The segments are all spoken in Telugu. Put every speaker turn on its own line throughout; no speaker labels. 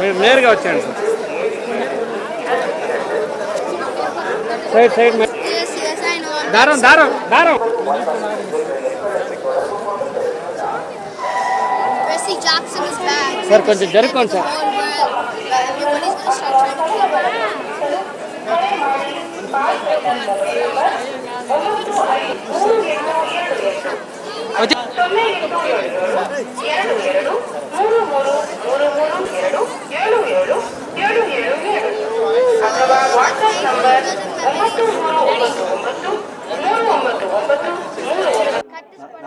మీరు నేరుగా వచ్చేయండి సైడ్ సైడ్.
I'm
దారం దారం దారం. Sir, కొంచెం జరుపుకోండి,
The
sir.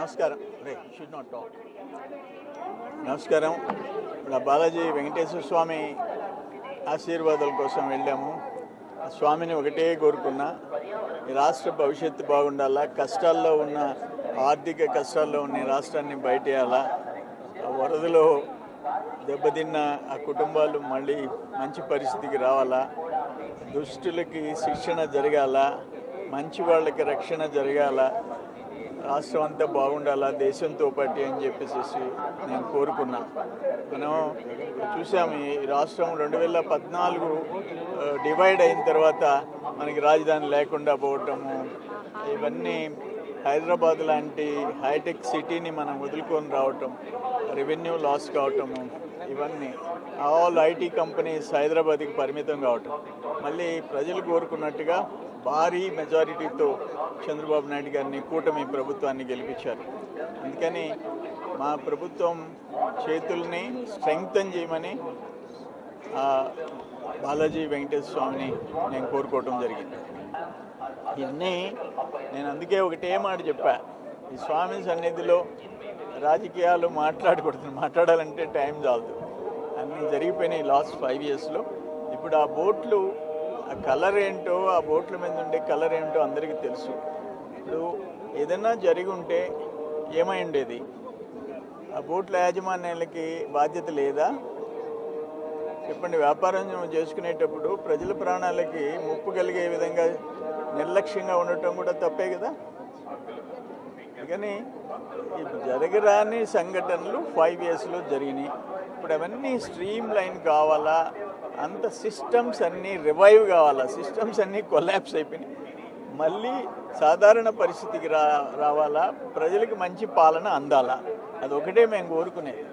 నమస్కారం. రే షుడ్ నాట్ టాక్ నమస్కారం. నా బాలాజీ వెంకటేశ్వర స్వామి ఆశీర్వాదాల కోసం వెళ్ళాము. ఆ స్వామిని ఒకటే కోరుకున్నా ఈ రాష్ట్ర భవిష్యత్తు బాగుండాలా కష్టాల్లో ఉన్న ఆర్థిక కష్టాల్లో ఉన్న రాష్ట్రాన్ని బయటేయాలా ఆ వరదలో దెబ్బతిన్న ఆ కుటుంబాలు మళ్ళీ మంచి పరిస్థితికి రావాలా దుష్టులకి శిక్షణ జరగాల మంచి వాళ్ళకి రక్షణ జరగాల రాష్ట్రం అంతా బాగుండాలా దేశంతో పాటు అని చెప్పేసి నేను కోరుకున్నా. మనం చూసాము ఈ రాష్ట్రం రెండు వేల పద్నాలుగు డివైడ్ అయిన తర్వాత మనకి రాజధాని లేకుండా పోవటము ఇవన్నీ హైదరాబాద్ లాంటి హైటెక్ సిటీని మనం వదులుకొని రావటం రెవెన్యూ లాస్ కావటము ఇవన్నీ ఆల్ ఐటీ కంపెనీస్ హైదరాబాద్కి పరిమితం కావటం. మళ్ళీ ప్రజలు కోరుకున్నట్టుగా భారీ మెజారిటీతో చంద్రబాబు నాయుడు గారిని కూటమి ప్రభుత్వాన్ని గెలిపించారు. అందుకని మా ప్రభుత్వం చేతుల్ని స్ట్రెంగ్తన్ చేయమని ఆ, బాలాజీ వెంకటేశ్వర స్వామిని నేను కోరుకోవటం జరిగింది. ఇవన్నీ నేను అందుకే ఒకటే మాట చెప్పా. ఈ స్వామి సన్నిధిలో రాజకీయాలు మాట్లాడకూడదు. మాట్లాడాలంటే టైం చాలదు. అన్నీ జరిగిపోయినాయి లాస్ట్ ఫైవ్ ఇయర్స్లో. ఇప్పుడు ఆ బోట్లు ఆ కలర్ ఏంటో ఆ బోట్ల మీద ఉండే కలర్ ఏంటో అందరికీ తెలుసు. ఇప్పుడు ఏదైనా జరిగి ఉంటే ఏమై ఉండేది? ఆ బోట్ల యాజమాన్యాలకి బాధ్యత లేదా? చెప్పండి వ్యాపారం చేసుకునేటప్పుడు ప్రజల ప్రాణాలకి ముప్పు కలిగే విధంగా నిర్లక్ష్యంగా ఉండటం కూడా తప్పే కదా? కానీ జరగరాని సంఘటనలు ఫైవ్ ఇయర్స్లో జరిగినాయి. ఇప్పుడు అవన్నీ స్ట్రీమ్ లైన్ కావాలా? అంత సిస్టమ్స్ అన్నీ రివైవ్ కావాలా? సిస్టమ్స్ అన్నీ కొలాప్స్ అయిపోయినాయి. మళ్ళీ సాధారణ పరిస్థితికి రా రావాలా? ప్రజలకు మంచి పాలన అందాలా? అదొకటే మేము కోరుకునేది.